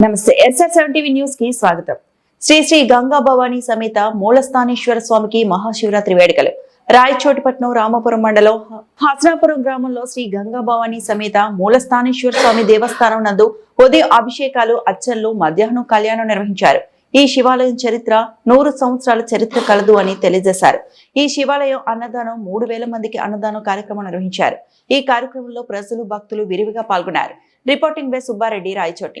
నమస్తే SR seven TV న్యూస్కి స్వాగతం. శ్రీ శ్రీ గంగా భవానీ సమేత మూలస్థానేశ్వర స్వామికి మహాశివరాత్రి వేడుకలు. రాయచోటిపట్నం రామపురం మండలం హసనాపురం గ్రామంలో శ్రీ గంగా భవానీ సమేత మూలస్థానేశ్వర స్వామి దేవస్థానం నందు ఉదయం అభిషేకాలు అర్చనలు మధ్యాహ్నం కళ్యాణం నిర్వహించారు. ఈ శివాలయం చరిత్ర నూరు సంవత్సరాల చరిత్ర కలదు అని తెలియజేశారు. ఈ శివాలయం అన్నదానం మూడు వేల మందికి అన్నదానం కార్యక్రమం నిర్వహించారు. ఈ కార్యక్రమంలో ప్రజలు భక్తులు విరివిగా పాల్గొన్నారు. Reporting by Subbareddy Rayachoti.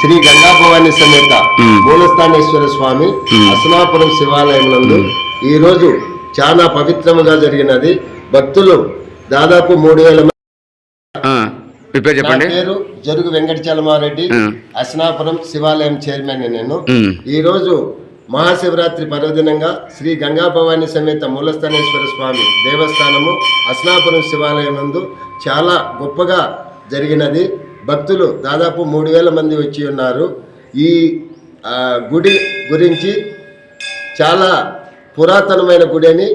Shri Gangabhavani సమేత మూలస్థానేశ్వర స్వామి అసనాపురం శివాలయం నందు ఈ రోజు చాలా పవిత్రముగా జరిగినది. భక్తులు దాదాపు మూడు వేల పేరు చెప్పండి. పేరు జరుగు వెంకటచలమారెడ్డి. అసనాపురం శివాలయం చైర్మన్ నేను. ఈ రోజు మహాశివరాత్రి పర్వదినంగా శ్రీ గంగాభవాని సమేత మూలస్థానేశ్వర స్వామి దేవస్థానము అస్నాపురం శివాలయం నందు చాలా గొప్పగా జరిగినది. భక్తులు దాదాపు మూడు వేల మంది వచ్చి ఉన్నారు. ఈ గుడి గురించి చాలా పురాతనమైన గుడి అని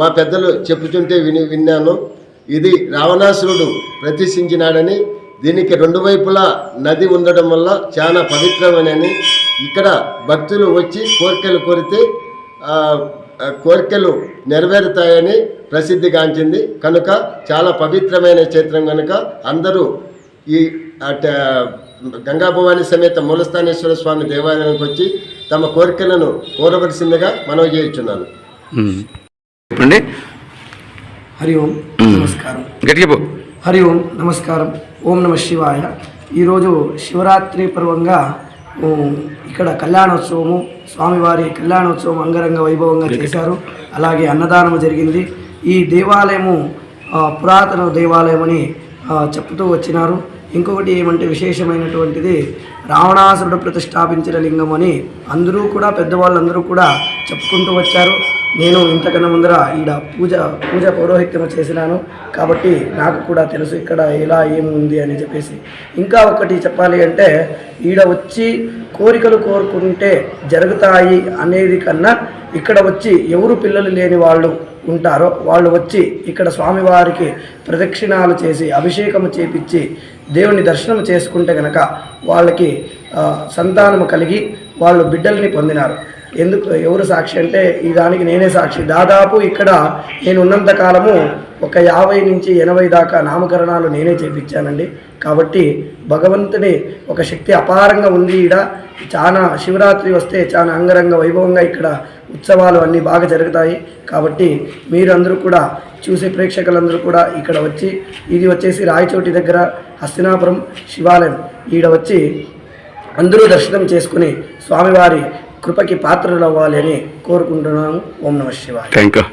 మా పెద్దలు చెప్పుతుంటే విని విన్నాను. ఇది రావణాసురుడు ప్రతిష్ఠించినాడని దీనికి రెండు వైపులా నది ఉండడం వల్ల చాలా పవిత్రమని ఇక్కడ భక్తులు వచ్చి కోరికలు కోరితే కోరికలు నెరవేరుతాయని ప్రసిద్ధిగాంచింది కనుక చాలా పవిత్రమైన క్షేత్రం కనుక అందరూ ఈ అట గంగాభవాని సమేత మూలస్థానేశ్వర స్వామి దేవాలయానికి వచ్చి తమ కోరికలను కోరవలసిందిగా మనవి చేయుచున్నాను. చెప్పండి. హరి ఓం. నమస్కారం. గట్టి చెప్పు. హరి ఓం నమస్కారం. ఓం నమ శివాయ. ఈరోజు శివరాత్రి పర్వంగా ఇక్కడ కళ్యాణోత్సవము స్వామివారి కళ్యాణోత్సవం అంగరంగ వైభవంగా చేశారు. అలాగే అన్నదానము జరిగింది. ఈ దేవాలయము పురాతన దేవాలయం అని చెప్తూ వచ్చినారు. ఇంకొకటి ఏమంటే విశేషమైనటువంటిది రావణాసురుడు ప్రతిష్టాపించిన లింగం అని అందరూ కూడా పెద్దవాళ్ళందరూ కూడా చెప్పుకుంటూ వచ్చారు. నేను ఇంతకన్నా ముందర ఈడ పూజ పూజ పౌరోహిత్యం చేసినాను. కాబట్టి నాకు కూడా తెలుసు ఇక్కడ ఎలా ఏముంది అని చెప్పేసి. ఇంకా ఒకటి చెప్పాలి అంటే ఈడ వచ్చి కోరికలు కోరుకుంటే జరుగుతాయి అనేది కన్నా ఇక్కడ వచ్చి ఎవరు పిల్లలు లేని వాళ్ళు ఉంటారో వాళ్ళు వచ్చి ఇక్కడ స్వామివారికి ప్రదక్షిణాలు చేసి అభిషేకము చేపించి దేవుని దర్శనం చేసుకుంటే కనుక వాళ్ళకి సంతానము కలిగి వాళ్ళు బిడ్డల్ని పొందినారు. ఎందుకు? ఎవరు సాక్షి అంటే ఈ దానికి నేనే సాక్షి. దాదాపు ఇక్కడ నేను ఉన్నంత కాలము ఒక యాభై నుంచి ఎనభై దాకా నామకరణాలు నేనే చేపించానండి. కాబట్టి భగవంతుని ఒక శక్తి అపారంగా ఉంది ఈడ. చాలా శివరాత్రి వస్తే చాలా అంగరంగ వైభవంగా ఇక్కడ ఉత్సవాలు అన్నీ బాగా జరుగుతాయి. కాబట్టి మీరందరూ కూడా చూసే ప్రేక్షకులందరూ కూడా ఇక్కడ వచ్చి ఇది వచ్చేసి రాయచోటి దగ్గర హస్తినాపురం శివాలయం. ఈడ వచ్చి అందరూ దర్శనం చేసుకుని స్వామివారి కృపకి పాత్రలు అవ్వాలి అని కోరుకుంటున్నాము. ఓం నమ శివాయ. Thank you